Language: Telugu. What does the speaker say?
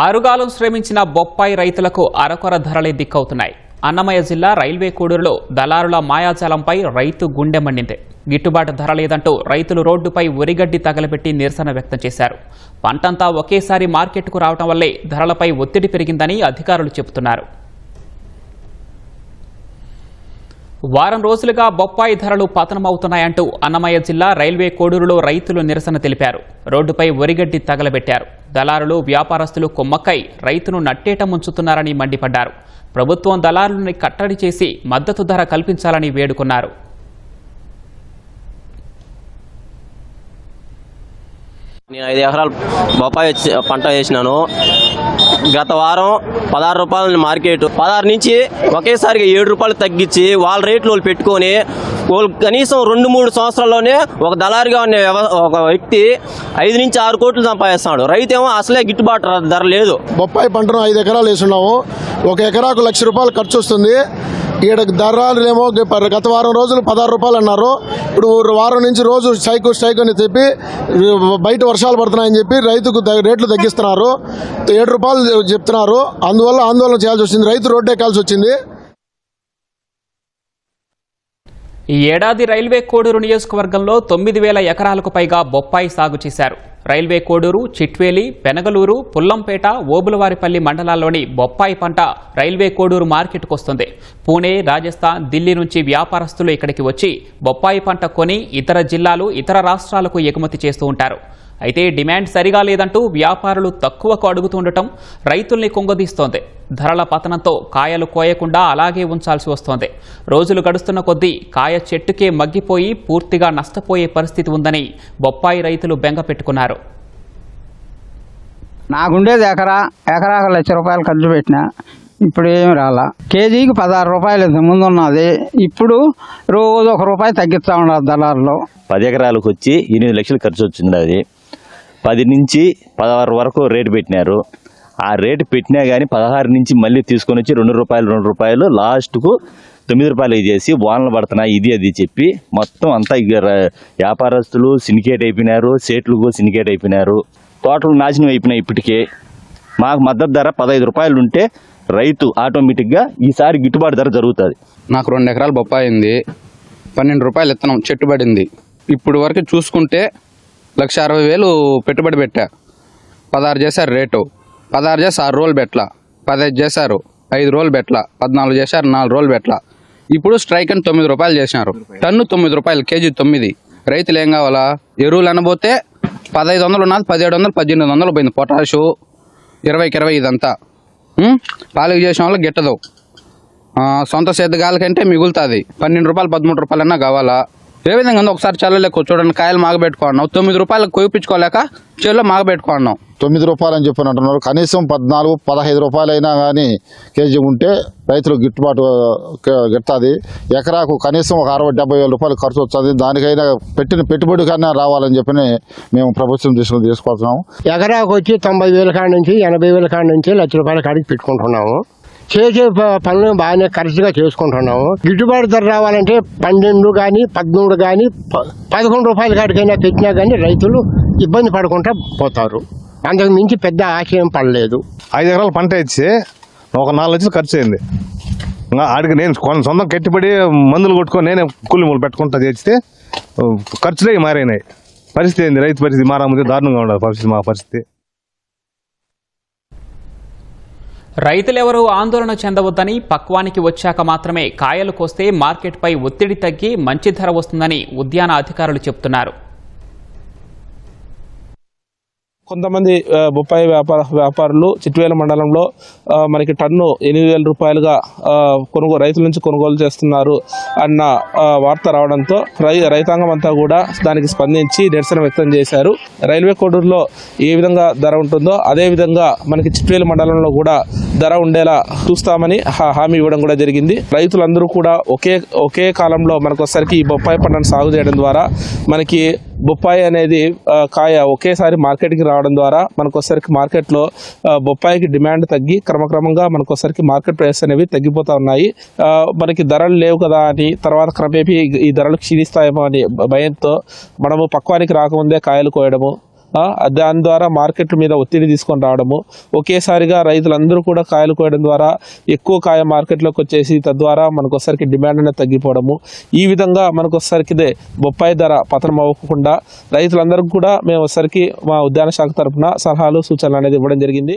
ఆరుగాలం శ్రమించిన బొప్పాయి రైతులకు అరకొర ధరలే దిక్కవుతున్నాయి. అన్నమయ్య జిల్లా రైల్వే కోడూరులో దళారుల మాయాజాలంపై రైతు గుండె మండింది. గిట్టుబాటు ధర లేదంటూ రైతులు రోడ్డుపై ఉరిగడ్డి తగలబెట్టి నిరసన వ్యక్తం చేశారు. పంటంతా ఒకేసారి మార్కెట్కు రావడం వల్లే ధరలపై ఒత్తిడి పెరిగిందని అధికారులు చెబుతున్నారు. వారం రోజులుగా బొప్పాయి ధరలు పతనమవుతున్నాయంటూ అన్నమయ్య జిల్లా రైల్వే కోడూరులో రైతులు నిరసన తెలిపారు. రోడ్డుపై ఒరిగడ్డి తగలబెట్టారు. దళారులు వ్యాపారస్తులు కొమ్మక్కై రైతును నట్టేట ముంచుతున్నారని మండిపడ్డారు. ప్రభుత్వం దళారులని కట్టడి చేసి మద్దతు ధర కల్పించాలని వేడుకున్నారు. నేను ఐదు ఎకరాలు బొప్పాయి పంట వేసినాను. గత వారం పదహారు రూపాయల మార్కెట్. పదహారు నుంచి ఒకేసారిగా ఏడు రూపాయలు తగ్గించి వాళ్ళ రేట్లు వాళ్ళు పెట్టుకొని వాళ్ళు కనీసం రెండు మూడు సంవత్సరాల్లోనే ఒక దళారిగా ఉన్న వ్యవ- ఒక వ్యక్తి ఐదు నుంచి ఆరు కోట్లు సంపాదిస్తున్నాడు. రైతు ఏమో అసలే గిట్టుబాటు ధర లేదు. బొప్పాయి పంటను ఐదు ఎకరాలు వేసున్నాము ఒక ఎకరాకు లక్ష రూపాయలు ఖర్చు వస్తుంది. ఈడ ఏమో గత వారం రోజులు పదహారు రూపాయలు అన్నారు. ఇప్పుడు వారం నుంచి రోజు స్ట్రైక్ స్ట్రైక్ అని చెప్పి బయట వర్షాలు పడుతున్నాయని చెప్పి రైతుకు రేట్లు తగ్గిస్తున్నారు. ఏడు రూపాయలు చెప్తున్నారు. అందువల్ల ఆందోళన చేయాల్సి వచ్చింది. రైతు రోడ్డు ఎక్కాల్సి వచ్చింది. ఈ ఏడాది రైల్వే కోడూరు నియోజకవర్గంలో తొమ్మిది వేల ఎకరాలకు పైగా బొప్పాయి సాగు చేశారు. రైల్వే కోడూరు చిట్వేలి పెనగలూరు పుల్లంపేట ఓబులవారిపల్లి మండలాల్లోని బొప్పాయి పంట రైల్వే కోడూరు మార్కెట్కు వస్తుంది. పూణే రాజస్థాన్ ఢిల్లీ నుంచి వ్యాపారస్తులు ఇక్కడికి వచ్చి బొప్పాయి పంట కొని ఇతర జిల్లాలు ఇతర రాష్ట్రాలకు ఎగుమతి చేస్తూ ఉంటారు. అయితే డిమాండ్ సరిగా లేదంటూ వ్యాపారులు తక్కువకు అడుగుతుండటం రైతుల్ని కుంగదీస్తోంది. ధరల పతనంతో కాయలు కోయకుండా అలాగే ఉంచాల్సి వస్తోంది. రోజులు గడుస్తున్న కొద్దీ కాయ చెట్టుకే మగ్గిపోయి పూర్తిగా నష్టపోయే పరిస్థితి ఉందని బొప్పాయి రైతులు బెంగ పెట్టుకున్నారు. నాకుండేది ఎకరా ఎకరాకు లక్ష రూపాయలు ఖర్చు పెట్టిన ఇప్పుడు ఏమి రాలా. కేజీకి పదహారు రూపాయలు ఇంత ముందు ఉన్నది. ఇప్పుడు రోజు ఒక రూపాయి తగ్గిస్తా ఉన్నారు దళారులు. పది ఎకరాలకు వచ్చి ఎనిమిది లక్షలు ఖర్చు వచ్చింది అది. పది నుంచి పదహారు వరకు రేటు పెట్టినారు. ఆ రేటు పెట్టినా కానీ పదహారు నుంచి మళ్ళీ తీసుకొని వచ్చి రెండు రూపాయలు రెండు రూపాయలు లాస్ట్కు తొమ్మిది రూపాయలు చేసి వానలు పడుతున్నాయి ఇది అది చెప్పి మొత్తం అంతా ఇక వ్యాపారస్తులు సిండికేట్ అయిపోయినారు సేట్లు సిండికేట్ అయిపోయినారు. తోటలు నాశనం అయిపోయినాయి ఇప్పటికే. మాకు మద్దతు ధర పదహైదు రూపాయలు ఉంటే రైతు ఆటోమేటిక్గా ఈసారి గిట్టుబాటు ధర జరుగుతుంది. నాకు రెండు ఎకరాలు బొప్పాయింది పన్నెండు రూపాయలు ఇత్తనం చెట్టు పడింది ఇప్పుడు వరకు చూసుకుంటే లక్ష అరవై వేలు పెట్టుబడి పెట్టా. పదహారు చేశారు రేటు. పదహారు చేసి ఆరు రోజులు పెట్టలా. పదహైదు చేశారు ఐదు రోజులు పెట్టలా. పద్నాలుగు చేశారు నాలుగు రోజులు పెట్టలా. ఇప్పుడు స్ట్రైక్ అని తొమ్మిది రూపాయలు చేసినారు. టన్ను తొమ్మిది రూపాయలు కేజీ తొమ్మిది. రైతులు ఏం కావాలా? ఎరువులు అనబోతే పదహైదు వందలు ఉన్నది పదిహేడు వందలు పద్దెనిమిది వందలు పోయింది పొటాషు. ఇరవైకి ఇరవై ఇదంతా ఉం? పాలకు చేసిన వాళ్ళు గిట్టదు. సొంత సేద్యగాల కంటే మిగులుతుంది. పన్నెండు రూపాయలు పదమూడు రూపాయలన్నా కావాలా? ఏ విధంగా ఉందో ఒకసారి చల్లలేక చూడండి కాయలు మాగబెట్టుకున్నావు తొమ్మిది రూపాయలకు కోపించుకోలేక చేలో మాగబెట్టుకున్నావు తొమ్మిది రూపాయలు అని చెప్పని అంటున్నారు. కనీసం పద్నాలుగు పదహైదు రూపాయలు అయినా కానీ కేజీ ఉంటే రైతులకు గిట్టుబాటు గిట్టది ఎకరాకు కనీసం ఒక అరవై డెబ్బై వేల రూపాయలు ఖర్చు వస్తుంది. దానికైనా పెట్టిన పెట్టుబడి కన్నా రావాలని చెప్పి మేము ప్రభుత్వం తీసుకుని తీసుకొస్తున్నాము. ఎకరాకు వచ్చి తొంభై వేల కాడ నుంచి ఎనభై వేల కాడ నుంచి లక్ష రూపాయల కాడికి పెట్టుకుంటున్నాము. చేసే పనులు బాగానే ఖర్చుగా చేసుకుంటున్నాము. గిట్టుబాటు ధర రావాలంటే పన్నెండు కానీ పదమూడు కానీ ప- పదకొండు రూపాయల కాడికైనా పెట్టినా కానీ రైతులు ఇబ్బంది పడకుండా పోతారు. అంతకు మించి పెద్ద ఆశయం పడలేదు. ఐదు ఎకరాల పంట ఇచ్చి ఒక నాలుగు లక్షలు ఖర్చు అయింది. ఇంకా ఆడికి నేను కొన- సొంతం కట్టిపడి మందులు కొట్టుకొని నేనే కూలి మూలు పెట్టుకుంటా చేస్తే ఖర్చులే మారినాయి. పరిస్థితి ఏంది? రైతు పరిస్థితి మారముందు దారుణంగా ఉండదు పరిస్థితి మా పరిస్థితి. రైతులెవరూ ఆందోళన చెందవద్దని పక్వానికి వచ్చాక మాత్రమే కాయలు కోస్తే మార్కెట్పై ఒత్తిడి తగ్గి మంచి ధర వస్తుందని ఉద్యాన అధికారులు చెబుతున్నారు కొంతమంది బొప్పాయి వ్యాపార వ్యాపారులు చిట్వేల మండలంలో మనకి టన్ను ఎనిమిది వేల రూపాయలుగా కొనుగోలు రైతుల నుంచి కొనుగోలు చేస్తున్నారు అన్న వార్త రావడంతో రై రైతాంగం అంతా కూడా దానికి స్పందించి నిరసన వ్యక్తం చేశారు. రైల్వే కోడూరులో ఏ విధంగా ధర ఉంటుందో అదే విధంగా మనకి చిట్వేల మండలంలో కూడా ధర ఉండేలా చూస్తామని హా- హామీ ఇవ్వడం కూడా జరిగింది. రైతులందరూ కూడా ఒకే ఒకే కాలంలో మనకు ఒకసారికి ఈ బొప్పాయి పంటను సాగు చేయడం ద్వారా మనకి బొప్పాయి అనేది కాయ ఒకేసారి మార్కెట్కి రావడం ద్వారా మనకొసరికి మార్కెట్లో బొప్పాయికి డిమాండ్ తగ్గి క్రమక్రమంగా మనకొసరికి మార్కెట్ ప్రైస్ అనేవి తగ్గిపోతూ ఉన్నాయి. మనకి ధరలు లేవు కదా అని తర్వాత క్రమేపీ ఈ ధరలు క్షీణిస్తాయేమో అని భయంతో మనము పక్వానికి రాకముందే కాయలు కోయడము దాని ద్వారా మార్కెట్ మీద ఒత్తిడి తీసుకొని రావడము. ఒకేసారిగా రైతులందరూ కూడా కాయలు కోయడం ద్వారా ఎక్కువ కాయ మార్కెట్లోకి వచ్చేసి తద్వారా మనకు ఒకసారికి డిమాండ్ అనేది తగ్గిపోవడము. ఈ విధంగా మనకు ఒకసారికిదే బొప్పాయి ధర పతనం అవ్వకుండా రైతులందరికీ కూడా మేము ఒకసారికి మా ఉద్యాన శాఖ తరఫున సలహాలు సూచనలు అనేది ఇవ్వడం జరిగింది.